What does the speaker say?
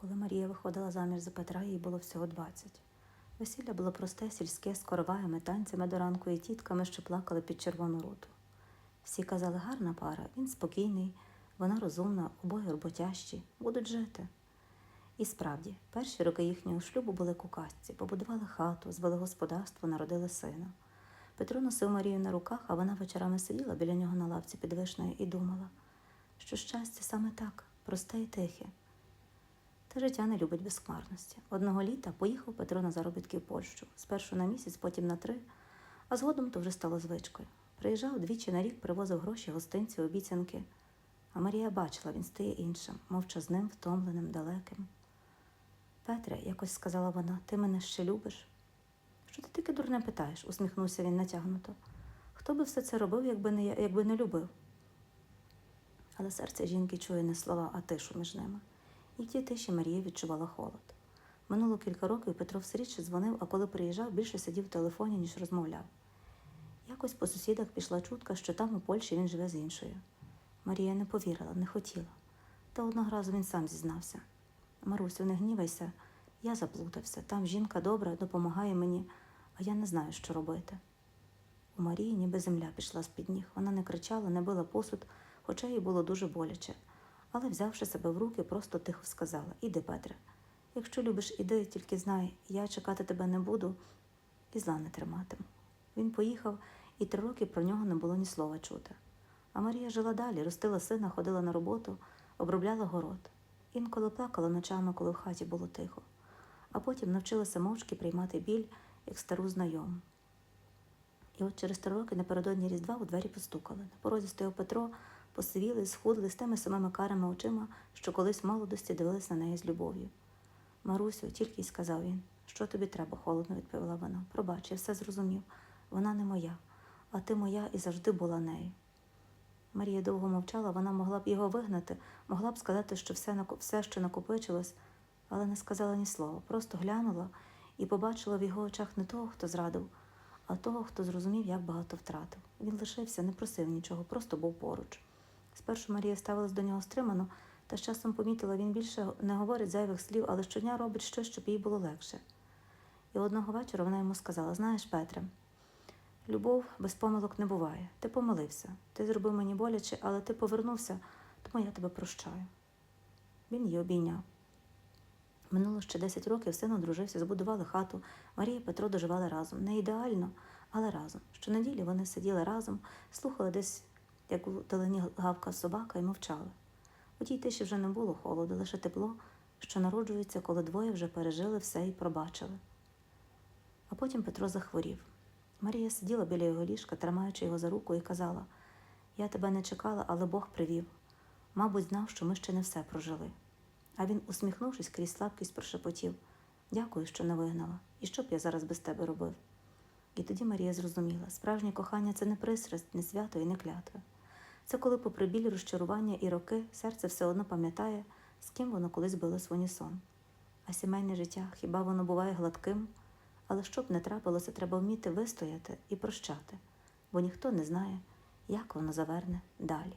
Коли Марія виходила заміж за Петра, їй було всього 20. Весілля було просте, сільське, з короваями, танцями до ранку і тітками, що плакали під червону руту. Всі казали, гарна пара, він спокійний, вона розумна, обоє роботящі, будуть жити. І справді, перші роки їхнього шлюбу були кукасці, побудували хату, звели господарство, народили сина. Петро носив Марію на руках, а вона вечорами сиділа біля нього на лавці під вишнею і думала, що щастя саме так, просте і тихе. Та життя не любить безхмарності. Одного літа поїхав Петро на заробітки в Польщу, спершу на місяць, потім на три, а згодом то вже стало звичкою. Приїжджав двічі на рік, привозив гроші, гостинці, обіцянки. А Марія бачила, він стає іншим, мовчазним, втомленим, далеким. Петре, якось сказала вона, ти мене ще любиш? Що ти таке дурне питаєш? усміхнувся він натягнуто. Хто би все це робив, якби не, якби не любив? Але серце жінки чує не слова, а тишу між ними. І в тій тиші Марія відчувала холод. Минуло кілька років Петро все рідше дзвонив, а коли приїжджав, більше сидів в телефоні, ніж розмовляв. Якось по сусідах пішла чутка, що там у Польщі він живе з іншою. Марія не повірила, не хотіла. Та одного разу він сам зізнався. Марусю, не гнівайся, я заплутався. Там жінка добра, допомагає мені, а я не знаю, що робити. У Марії ніби земля пішла з-під ніг. Вона не кричала, не била посуд, хоча їй було дуже боляче. Але, взявши себе в руки, просто тихо сказала: Іди, Петре, якщо любиш, іди, тільки знай, я чекати тебе не буду і зла не триматиму. Він поїхав, і три роки про нього не було ні слова чути. А Марія жила далі, ростила сина, ходила на роботу, обробляла город. Інколи плакала ночами, коли в хаті було тихо, а потім навчилася мовчки приймати біль, як стару знайому. І от через три роки напередодні Різдва у двері постукали. На порозі стояв Петро, посивілий, схудлий, з тими самими карими очима, що колись в молодості дивились на неї з любов'ю. Марусю, тільки й сказав він, що тобі треба, холодно відповіла вона. Пробач, я все зрозумів. Вона не моя, а ти моя і завжди була нею. Марія довго мовчала, вона могла б його вигнати, могла б сказати, що все, все що накопичилось, але не сказала ні слова, просто глянула і побачила в його очах не того, хто зрадив, а того, хто зрозумів, як багато втратив. Він лишився, не просив нічого, просто був поруч. Спершу Марія ставилась до нього стримано, та з часом помітила, він більше не говорить зайвих слів, але щодня робить щось, щоб їй було легше. І одного вечора вона йому сказала: Знаєш, Петре, любов без помилок не буває. Ти помилився, ти зробив мені боляче, але ти повернувся, тому я тебе прощаю. Він її обійняв. Минуло ще 10 років, син одружився, збудували хату. Марія і Петро доживали разом. Не ідеально, але разом. Щонеділі вони сиділи разом, слухали десь, як у долині гавка собака, і мовчали. У тій тиші вже не було холоду, лише тепло, що народжується, коли двоє вже пережили все і пробачили. А потім Петро захворів. Марія сиділа біля його ліжка, тримаючи його за руку, і казала: Я тебе не чекала, але Бог привів. Мабуть, знав, що ми ще не все прожили. А він, усміхнувшись крізь слабкість, прошепотів Дякую, що не вигнала. І що б я зараз без тебе робив? І тоді Марія зрозуміла, справжнє кохання це не пристрасть, не свято і не клятва. Це коли, попри біль, розчарування і роки, серце все одно пам'ятає, з ким воно колись було свій сон. А сімейне життя, хіба воно буває гладким? Але щоб не трапилося, треба вміти вистояти і прощати, бо ніхто не знає, як воно заверне далі.